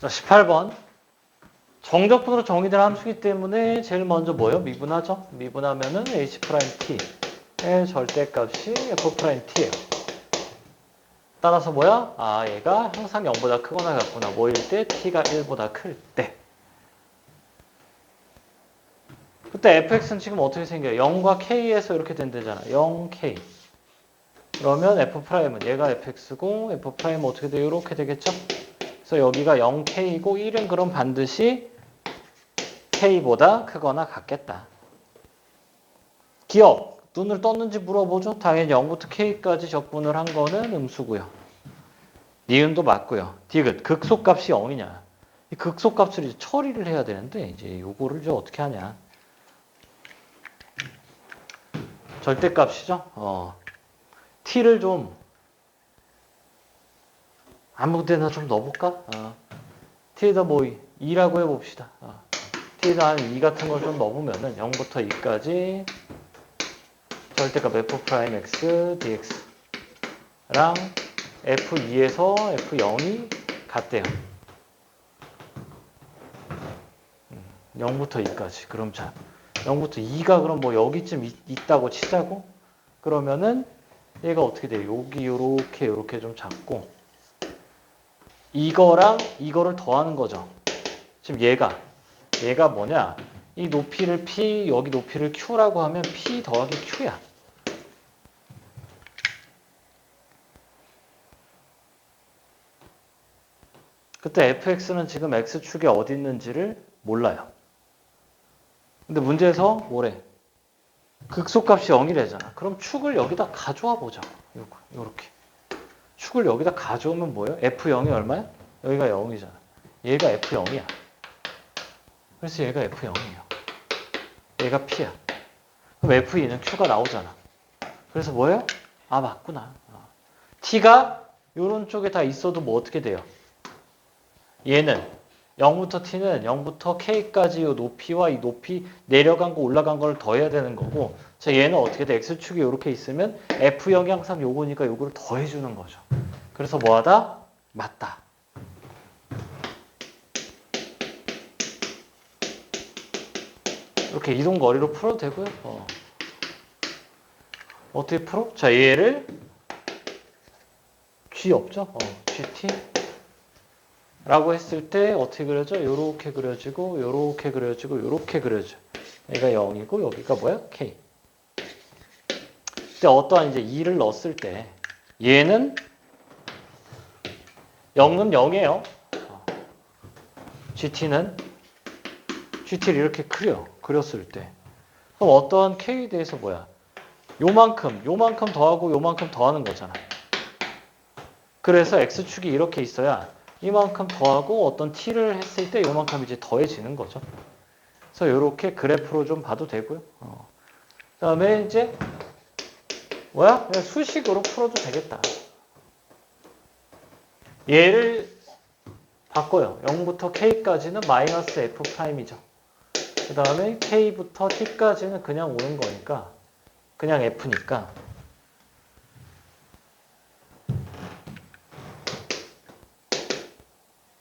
자, 18번. 정적분으로 정의된 함수이기 때문에 제일 먼저 뭐요? 미분하죠? 미분하면은 h't의 절대값이 f't예요. 따라서 뭐야? 아, 얘가 항상 0보다 크거나 같구나. 뭐일 때? t가 1보다 클 때. 그때 fx는 지금 어떻게 생겨요? 0과 k에서 이렇게 된대잖아. 0k. 그러면 f'은 얘가 fx고 f'은 어떻게 돼요? 이렇게 되겠죠? 그래서 여기가 0k이고 1은 그럼 반드시 k보다 크거나 같겠다. 기억. 눈을 떴는지 물어보죠. 당연히 0부터 k까지 적분을 한 거는 음수고요. 니은도 맞고요. 디귿. 극소값이 0이냐. 이 극소값을 이제 처리를 해야 되는데 이제 요거를 이제 어떻게 하냐. 절대값이죠. 어. t를 좀 아무 데나 좀 넣어볼까? 어. t에다 뭐 2라고 해봅시다. 어. t에다 한 2 같은 걸 좀 넣어보면은 0부터 2까지 절대값 f'x dx랑 f2에서 f0이 같대요. 0부터 2까지. 그럼 자, 0부터 2가 그럼 뭐 여기쯤 있, 있다고 치자고? 그러면은 얘가 어떻게 돼요? 여기 요렇게 요렇게 좀 작고 이거랑 이거를 더하는 거죠. 지금 얘가 얘가 뭐냐? 이 높이를 p 여기 높이를 q라고 하면 p 더하기 q야. 그때 fx는 지금 x축이 어디 있는지를 몰라요. 근데 문제에서 뭐래? 극소값이 0이래잖아. 그럼 축을 여기다 가져와 보자. 요렇게. 축을 여기다 가져오면 뭐예요? F0이 얼마야? 여기가 0이잖아. 얘가 F0이야. 그래서 얘가 F0이에요. 얘가 P야. 그럼 F2는 Q가 나오잖아. 그래서 뭐예요? 아, 맞구나. 어. T가 요런 쪽에 다 있어도 뭐 어떻게 돼요? 얘는 0부터 t는 0부터 k까지 이 높이와 이 높이 내려간 거 올라간 걸 더해야 되는 거고 자 얘는 어떻게 돼? x축이 이렇게 있으면 f0이 항상 요거니까 요거를 더해 주는 거죠. 그래서 뭐하다? 맞다. 이렇게 이동 거리로 풀어도 되고요. 어. 어떻게 풀어? 자 얘를 g 없죠? 어, gt 라고 했을 때 어떻게 그려져? 요렇게 그려지고 요렇게 그려지고 요렇게 그려져. 얘가 0이고 여기가 뭐야? k. 근데 어떠한 이제 2를 넣었을 때 얘는 0은 0이에요. gt는 gt를 이렇게 그려. 그렸을 때. 그럼 어떠한 k에 대해서 뭐야? 요만큼, 요만큼 더하고 요만큼 더하는 거잖아. 그래서 x축이 이렇게 있어야 이만큼 더하고 어떤 t를 했을 때 이만큼 이제 더해지는 거죠. 그래서 이렇게 그래프로 좀 봐도 되고요. 어. 그다음에 이제 뭐야? 그냥 수식으로 풀어도 되겠다. 얘를 바꿔요. 0부터 k까지는 마이너스 f 프라임이죠. 그 다음에 k부터 t까지는 그냥 오는 거니까 그냥 f니까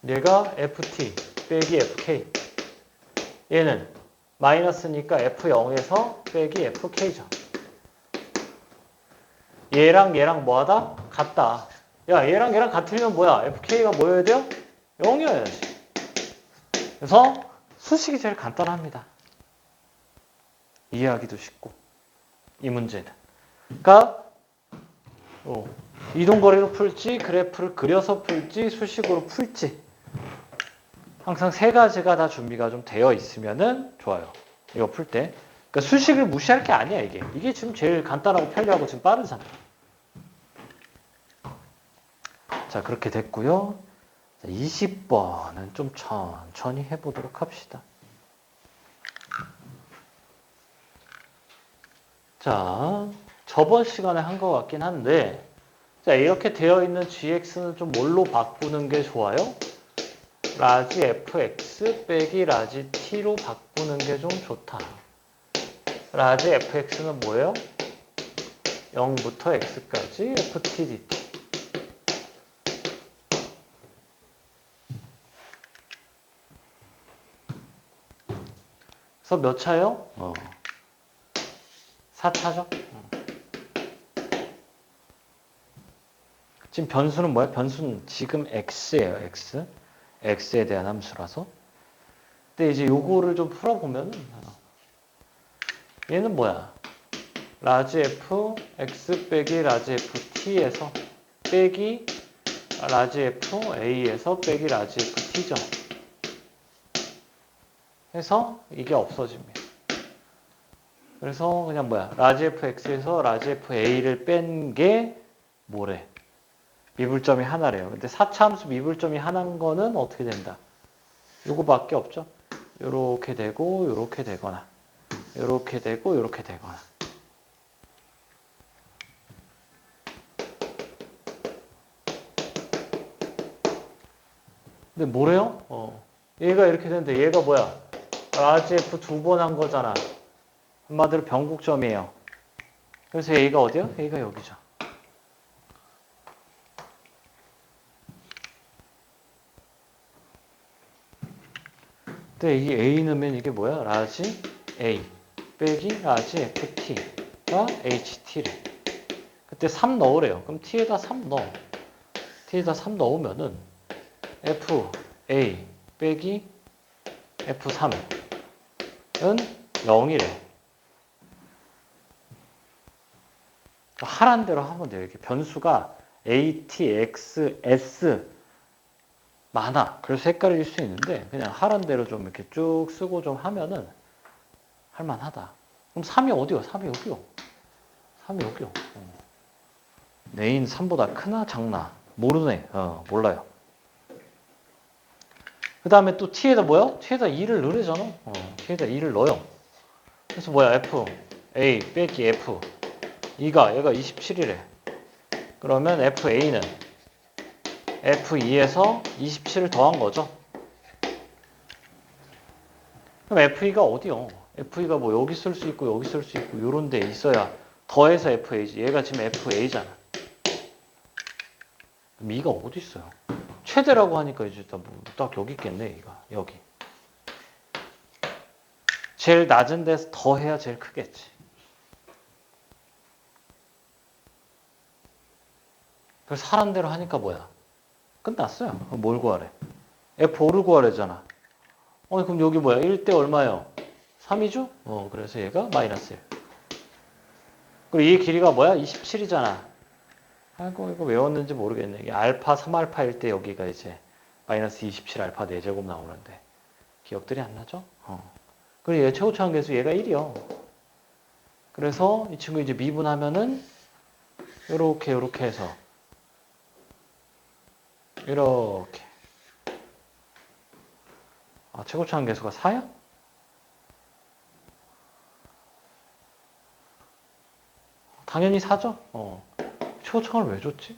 얘가 ft 빼기 fk 얘는 마이너스니까 f0에서 빼기 fk죠. 얘랑 얘랑 뭐하다? 같다. 야 얘랑 얘랑 같으면 뭐야? fk가 뭐여야 돼요? 0이어야지. 그래서 수식이 제일 간단합니다. 이해하기도 쉽고 이 문제는. 그러니까 어, 이동거리로 풀지 그래프를 그려서 풀지 수식으로 풀지 항상 세 가지가 다 준비가 좀 되어 있으면은 좋아요. 이거 풀 때. 그러니까 수식을 무시할 게 아니야, 이게. 이게 지금 제일 간단하고 편리하고 지금 빠르잖아. 자, 그렇게 됐고요. 20번은 좀 천천히 해보도록 합시다. 자, 저번 시간에 한 것 같긴 한데, 자, 이렇게 되어 있는 gx는 좀 뭘로 바꾸는 게 좋아요? 라지 fx 빼기 라지 t로 바꾸는 게 좀 좋다. 라지 fx는 뭐예요? 0부터 x까지 ft dt. 그래서 몇 차요? 어. 4차죠? 지금 변수는 뭐야? 변수는 지금 x예요, x. x에 대한 함수라서. 근데 이제 요거를 좀 풀어보면은, 어, 얘는 뭐야? 라지 f x 빼기 라지 f t에서 빼기 라지 f a에서 빼기 라지 f t죠. 해서 이게 없어집니다. 그래서 그냥 뭐야? 라지 f x에서 라지 f a를 뺀 게 뭐래? 미분점이 하나래요. 근데 4차 함수 미분점이 하나인 거는 어떻게 된다? 요거밖에 없죠. 요렇게 되고 요렇게 되거나 요렇게 되고 요렇게 되거나 근데 뭐래요? 어. 얘가 이렇게 되는데 얘가 뭐야? 라지 F 두 번 한 거잖아. 한마디로 변곡점이에요. 그래서 A가 어디야? A가 여기죠. 근데 이 A 넣으면 이게 뭐야? 라지 A 빼기 라지 FT가 HT래. 그때 3 넣으래요. 그럼 T에다 3 넣어. T에다 3 넣으면은 F A 빼기 F3은 0이래. 하란 대로 하면 돼요. 이렇게 변수가 A, T, X, S 많아. 그래서 헷갈릴 수 있는데 그냥 하란 대로 좀 이렇게 쭉 쓰고 좀 하면은 할만하다. 그럼 3이 어디요? 3이 여기요. 3이 여기요. 어. 내인 3보다 크나 작나? 모르네. 어, 몰라요. 그 다음에 또 t에다 뭐야? t에다 2를 넣으래잖아. 어, t에다 2를 넣어요. 그래서 뭐야? f, a 빼기 f. 2가 얘가 27이래. 그러면 fa는 f2에서 27을 더한 거죠. 그럼 f2가 어디요? f2가 뭐 여기 쓸 수 있고 여기 쓸 수 있고 요런 데 있어야 더해서 fa지. 얘가 지금 fa잖아. 그럼 2가 어디 있어요? 최대라고 하니까 이제 딱, 뭐, 딱 여기 있겠네, 얘가. 여기. 제일 낮은 데서 더 해야 제일 크겠지. 그래서 하란 대로 하니까 뭐야? 끝났어요. 뭘 구하래? F5를 구하래잖아. 어, 그럼 여기 뭐야? 1대 얼마요? 3이죠? 어, 그래서 얘가 마이너스 1. 그리고 이 길이가 뭐야? 27이잖아. 아이고, 이거 외웠는지 모르겠네. 이게 알파 3알파일 때 여기가 이제 마이너스 27 알파 4제곱 나오는데. 기억들이 안 나죠? 어. 그리고 얘 최고차원 계수 얘가 1이요. 그래서 이 친구 이제 미분하면은 요렇게 요렇게 해서 이렇게 아 최고차원 계수가 4야? 당연히 4죠? 어. 최고차원을 왜 줬지?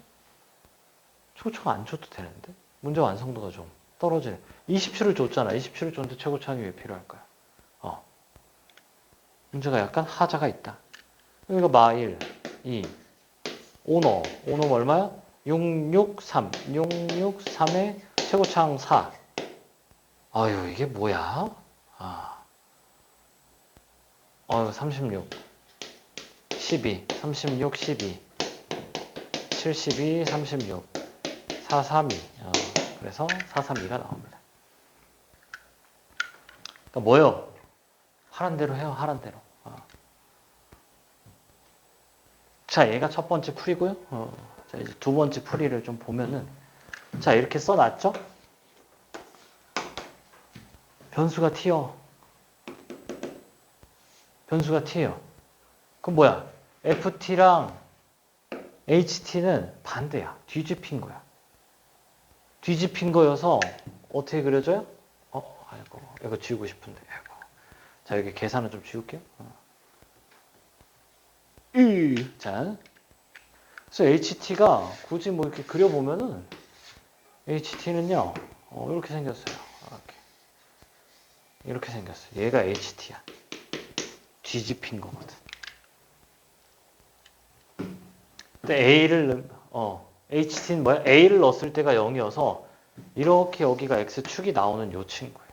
최고차원 안 줘도 되는데? 문제 완성도가 좀 떨어지네. 27을 줬잖아. 27을 줬는데 최고차원이 왜 필요할까요? 어. 문제가 약간 하자가 있다. 이거 마일, 2, 오너. 오너 얼마야? 663. 663에 최고차항 4. 아유, 이게 뭐야? 아. 아유, 36. 12. 36, 12. 72, 36. 432. 어, 그래서 432가 나옵니다. 그러니까 뭐요? 하란 대로 해요, 하란 대로. 어. 자, 얘가 첫 번째 풀이고요. 어, 자, 이제 두 번째 풀이를 좀 보면은, 자, 이렇게 써놨죠? 변수가 t요. 변수가 t예요. 그럼 뭐야? ft랑 ht는 반대야. 뒤집힌 거야. 뒤집힌 거여서 어떻게 그려져요? 어, 아이고, 이거 지우고 싶은데. 아이고. 자, 여기 계산을 좀 지울게요. 어. 이. 자, 그래서 HT가 굳이 뭐 이렇게 그려보면은 HT는요, 어, 이렇게 생겼어요. 이렇게. 이렇게 생겼어요. 얘가 HT야. 뒤집힌 거거든. 근데 A를, 어, HT는 뭐야? A를 넣었을 때가 0이어서 이렇게 여기가 X축이 나오는 요 친구예요.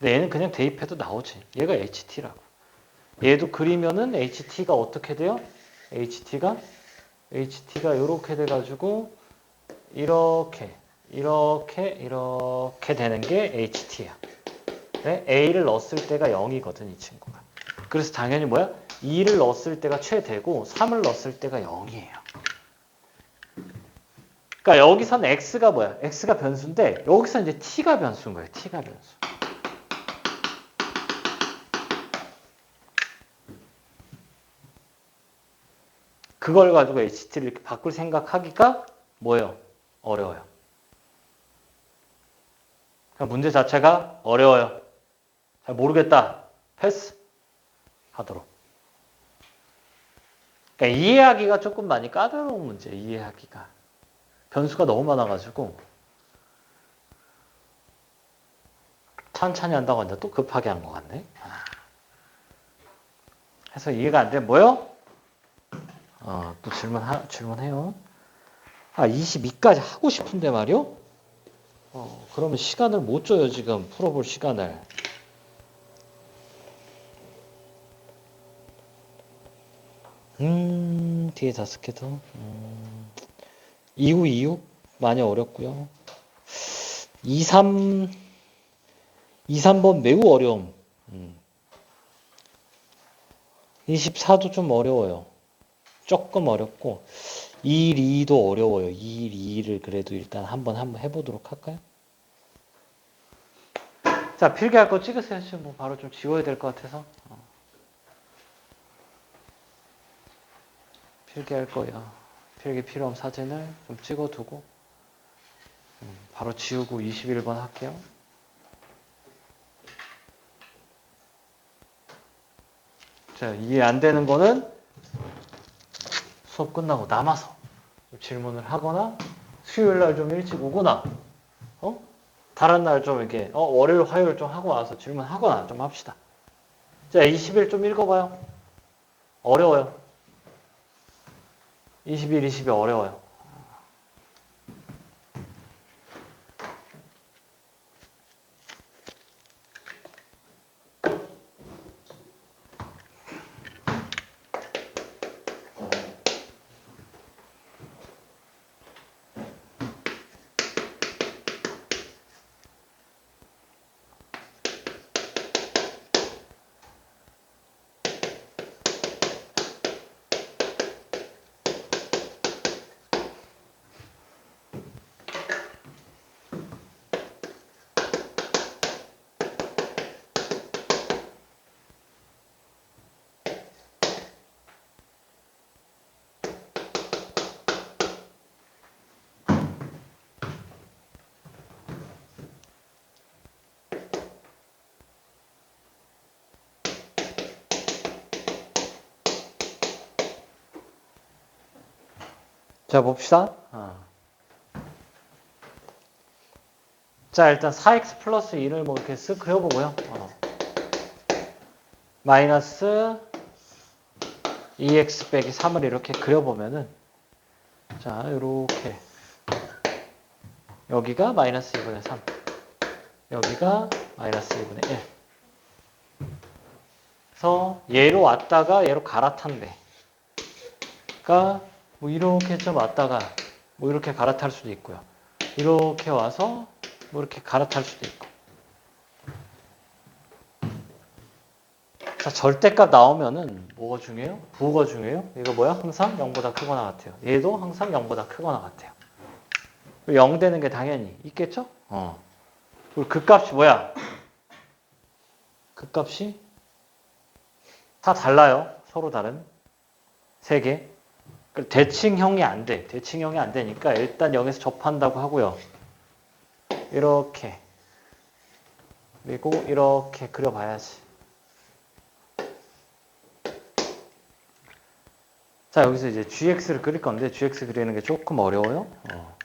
근데 얘는 그냥 대입해도 나오지. 얘가 HT라고. 얘도 그리면은 HT가 어떻게 돼요? HT가 HT가 이렇게 돼가지고 이렇게 이렇게 이렇게 되는 게 HT야. 네? A를 넣었을 때가 0이거든 이 친구가. 그래서 당연히 뭐야? 2를 넣었을 때가 최대고 3을 넣었을 때가 0이에요. 그러니까 여기선 x가 뭐야? x가 변수인데 여기서 이제 t가 변수인 거예요. t가 변수. 그걸 가지고 HT를 이렇게 바꿀 생각하기가 뭐예요? 어려워요. 그러니까 문제 자체가 어려워요. 잘 모르겠다. 패스 하도록. 그러니까 이해하기가 조금 많이 까다로운 문제, 이해하기가. 변수가 너무 많아가지고. 천천히 한다고 하는데 또 급하게 한 것 같네. 아. 해서 이해가 안 돼. 뭐요? 어, 또 질문, 하, 질문해요. 아, 22까지 하고 싶은데 말이요? 어, 그러면 시간을 못 줘요, 지금. 풀어볼 시간을. 음, 뒤에 다섯 개 더. 음, 2후, 2후? 많이 어렵고요 2, 3, 2, 3번 매우 어려움. 음. 24도 좀 어려워요. 조금 어렵고 2, 2도 어려워요. 2, 2를 그래도 일단 한번 한번 해보도록 할까요? 자, 필기할 거 찍으세요. 지금 뭐 바로 좀 지워야 될 것 같아서. 어. 필기할 거예요. 필기 필요한 사진을 좀 찍어두고 음, 바로 지우고 21번 할게요. 자, 이해 안 되는 거는 수업 끝나고 남아서 좀 질문을 하거나 수요일 날 좀 일찍 오거나 어? 다른 날 좀 이렇게 어, 월요일 화요일 좀 하고 와서 질문하거나 좀 합시다. 자, 20일 좀 읽어봐요. 어려워요. 21, 22 어려워요. 자, 봅시다. 어. 자, 일단 4x 플러스 2를 뭐 이렇게 쓱 그려보고요. 어. 마이너스 2x 빼기 3을 이렇게 그려보면은 자, 이렇게 여기가 마이너스 2분의 3 여기가 마이너스 2분의 1 그래서 얘로 왔다가 얘로 갈아탄대 그러니까 뭐 이렇게 좀 왔다가 뭐 이렇게 갈아탈 수도 있고요. 이렇게 와서 뭐 이렇게 갈아탈 수도 있고. 자, 절대값 나오면은 뭐가 중요해요? 부호가 중요해요? 이거 뭐야? 항상 0보다 크거나 같아요. 얘도 항상 0보다 크거나 같아요. 0 되는 게 당연히 있겠죠? 어. 그리고 그 값이 뭐야? 그 값이 다 달라요. 서로 다른 세 개. 대칭형이 안 돼. 대칭형이 안 되니까 일단 여기서 접한다고 하고요. 이렇게. 그리고 이렇게 그려봐야지. 자, 여기서 이제 gx를 그릴 건데 gx 그리는 게 조금 어려워요. 어.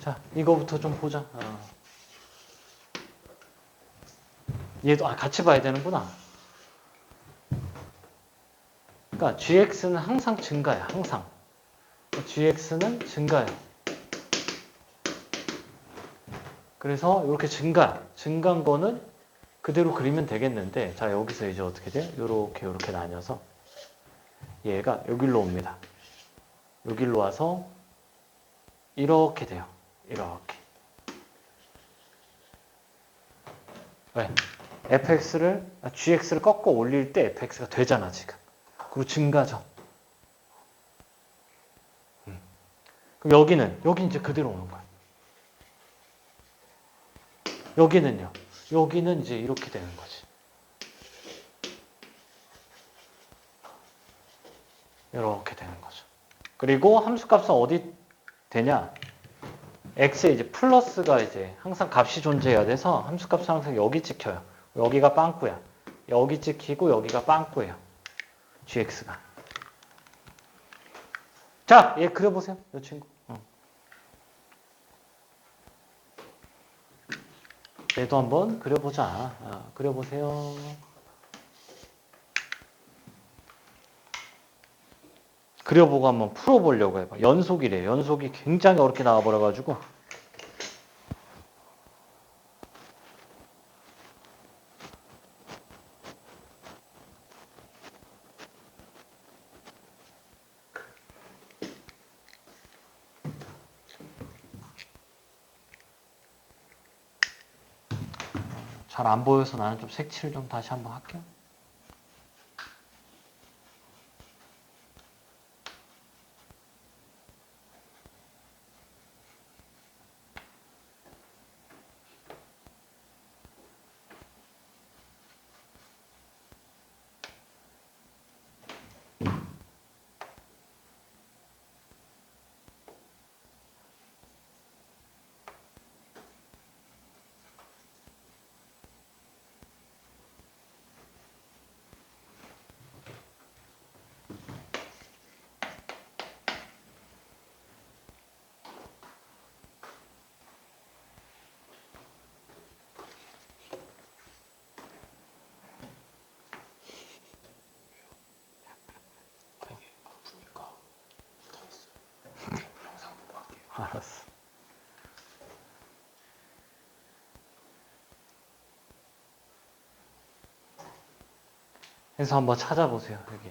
자, 이거부터 좀 보자. 어. 얘도 아, 같이 봐야 되는구나. 그러니까 gx는 항상 증가야. 항상. gx는 증가요. 그래서 이렇게 증가, 증가한 거는 그대로 그리면 되겠는데, 자, 여기서 이제 어떻게 돼? 요렇게, 요렇게 나뉘어서 얘가 여기로 옵니다. 여기로 와서 이렇게 돼요. 이렇게. 왜? fx를, 아, gx를 꺾어 올릴 때 fx가 되잖아, 지금. 그리고 증가죠. 음. 그럼 여기는, 여기 이제 그대로 오는 거야. 여기는요. 여기는 이제 이렇게 되는 거지. 이렇게 되는 거죠. 그리고 함수값은 어디 되냐? x에 이제 플러스가 이제 항상 값이 존재해야 돼서 함수값은 항상 여기 찍혀요. 여기가 빵꾸야. 여기 찍히고 여기가 빵꾸예요. Gx가. 자, 얘 그려보세요. 이 친구. 어. 얘도 한번 그려보자. 아, 그려보세요. 그려보고 한번 풀어보려고 해봐. 연속이래. 연속이 굉장히 어렵게 나와버려가지고. 잘 안 보여서 나는 좀 색칠을 좀 다시 한번 할게요. 알았어. 해서 한번 찾아보세요, 여기.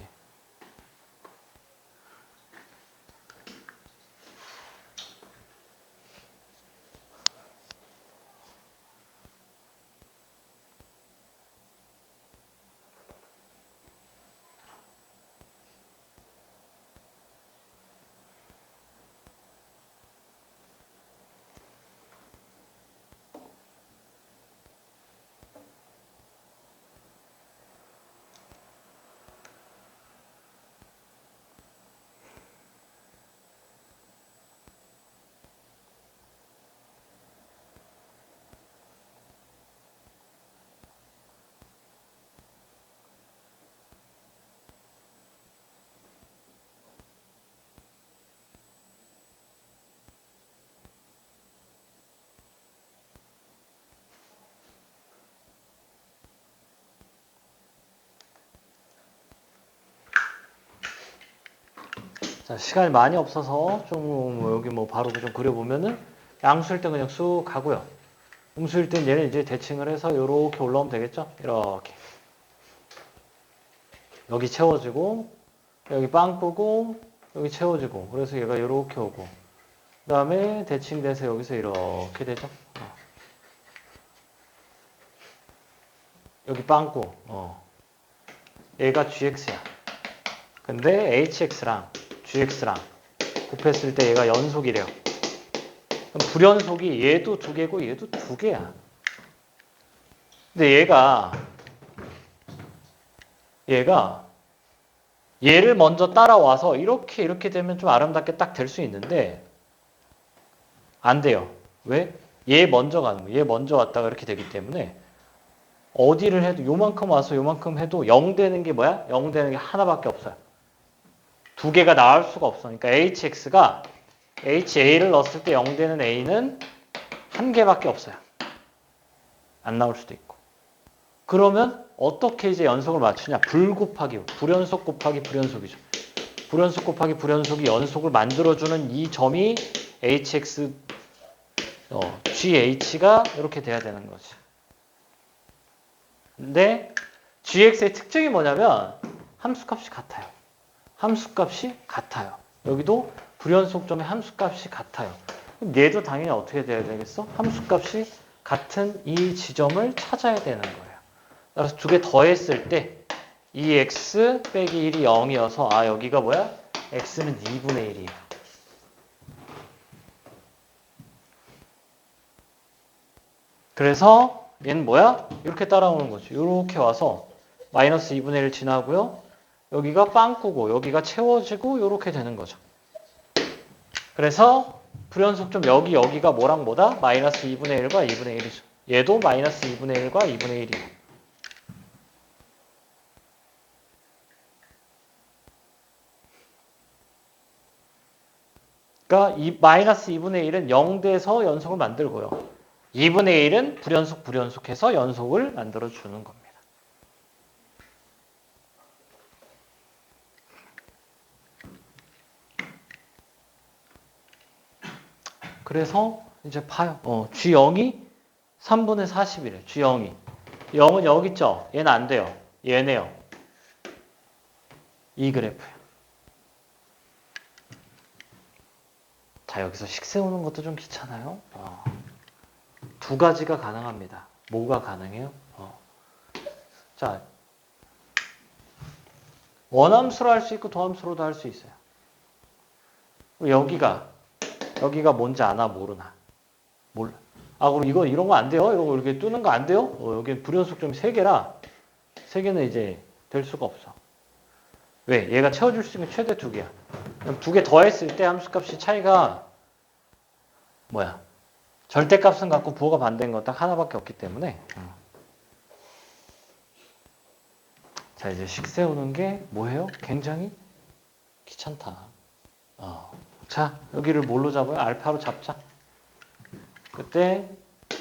자, 시간이 많이 없어서 좀 여기 뭐 바로 좀 그려보면은 양수일 때 그냥 쑥 가고요. 음수일 땐 얘는 이제 대칭을 해서 이렇게 올라오면 되겠죠? 이렇게. 여기 채워지고, 여기 빵꾸고, 여기 채워지고. 그래서 얘가 이렇게 오고. 그 다음에 대칭돼서 여기서 이렇게 되죠? 어. 여기 빵 꾸. 어. 얘가 gx야. 근데 hx랑 gx랑 곱했을 때 얘가 연속이래요. 그럼 불연속이 얘도 두 개고 얘도 두 개야. 근데 얘가 얘가 얘를 먼저 따라와서 이렇게 이렇게 되면 좀 아름답게 딱 될 수 있는데 안 돼요. 왜? 얘 먼저 가는 거예요. 얘 먼저 왔다가 이렇게 되기 때문에 어디를 해도 요만큼 와서 요만큼 해도 0 되는 게 뭐야? 0 되는 게 하나밖에 없어요. 두 개가 나올 수가 없어. 그러니까 hx가 ha를 넣었을 때 0 되는 a는 한 개밖에 없어요. 안 나올 수도 있고. 그러면 어떻게 이제 연속을 맞추냐? 불 곱하기, 불연속 곱하기 불연속이죠. 불연속 곱하기 불연속이 연속을 만들어주는 이 점이 hx 어, GH가 이렇게 돼야 되는 거지. 근데 GX의 특징이 뭐냐면 함수 값이 같아요. 함수값이 같아요. 여기도 불연속점의 함수값이 같아요. 얘도 당연히 어떻게 돼야 되겠어? 함수값이 같은 이 지점을 찾아야 되는 거예요. 따라서 두 개 더했을 때 2x 빼기 1이 0이어서 아 여기가 뭐야? x는 2분의 1이에요. 그래서 얘는 뭐야? 이렇게 따라오는 거죠. 이렇게 와서 마이너스 2분의 1 지나고요. 여기가 빵꾸고 여기가 채워지고 이렇게 되는 거죠. 그래서 불연속점 여기 여기가 뭐랑 뭐다? 마이너스 2분의 1과 2분의 1이죠. 얘도 마이너스 2분의 1과 2분의 1이에요. 그러니까 이 마이너스 2분의 1은 0돼서 연속을 만들고요. 2분의 1은 불연속 불연속해서 연속을 만들어 주는 겁니다. 그래서 이제 봐요. 어, G0이 3분의 40이래. G0이. 0은 여기 있죠? 얘는 안 돼요. 얘네요. 이 그래프예요. 자, 여기서 식 세우는 것도 좀 귀찮아요. 어. 두 가지가 가능합니다. 뭐가 가능해요? 어. 자, 원함수로 할 수 있고 도함수로도 할 수 있어요. 여기가 여기가 뭔지 아나 모르나? 몰라. 아 그럼 이거 이런 거 안 돼요? 이런 거 이렇게 뜨는 거 안 돼요? 어, 여기 불연속 점이 세 개라 세 개는 이제 될 수가 없어. 왜? 얘가 채워줄 수 있는 게 최대 두 개야. 그럼 두개 더했을 때 함수값이 차이가 뭐야? 절대값은 갖고 부호가 반대인 건 딱 하나밖에 없기 때문에. 어. 자 이제 식 세우는 게 뭐예요? 굉장히 귀찮다. 어. 자 여기를 뭘로 잡아요? 알파로 잡자. 그때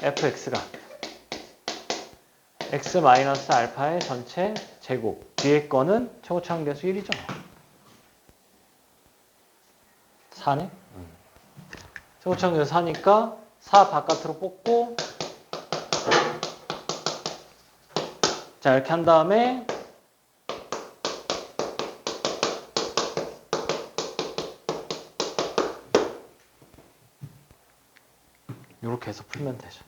fx가 x 마이너스 알파의 전체 제곱 뒤에 거는 최고차항 계수 1이죠. 4네? 최고차항 계수 4니까 4 바깥으로 뽑고 자 이렇게 한 다음에 해서 풀면 되죠.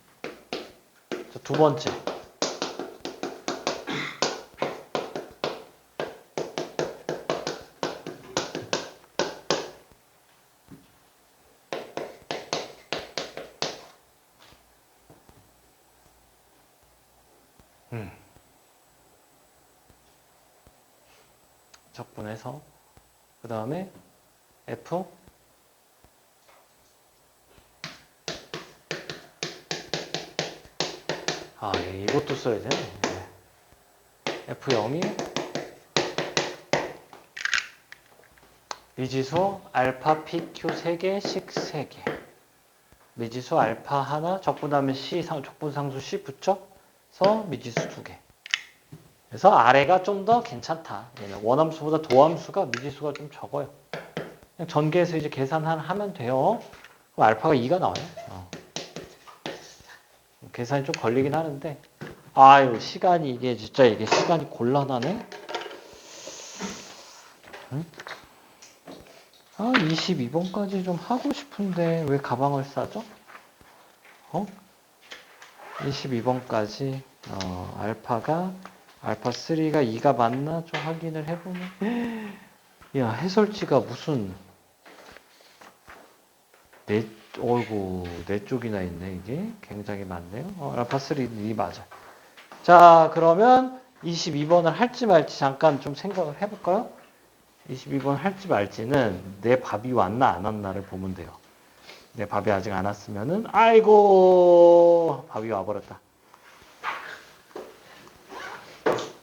자, 두 번째. 음. 적분해서 그 다음에 F 아, 예, 이것도 써야 되네. 네. F0이 미지수 알파 PQ 3개, 식 3개. 미지수 알파 하나, 적분하면 C, 상, 적분상수 C 붙여서 미지수 2개. 그래서 아래가 좀 더 괜찮다. 원함수보다 도함수가 미지수가 좀 적어요. 전개해서 이제 계산하면 돼요. 그럼 알파가 2가 나와요. 어. 계산이 좀 걸리긴 하는데 아유 시간이 이게 진짜 이게 시간이 곤란하네 응? 아 22번까지 좀 하고 싶은데 왜 가방을 싸죠? 어? 22번까지 어, 알파가 알파 3가 2가 맞나 좀 확인을 해보면 야 해설지가 무슨 네 어이구, 네 쪽이나 있네, 이게. 굉장히 많네요. 어, 알파 3이 맞아. 자, 그러면 22번을 할지 말지 잠깐 좀 생각을 해볼까요? 22번 할지 말지는 내 밥이 왔나 안 왔나를 보면 돼요. 내 밥이 아직 안 왔으면은, 아이고, 밥이 와버렸다.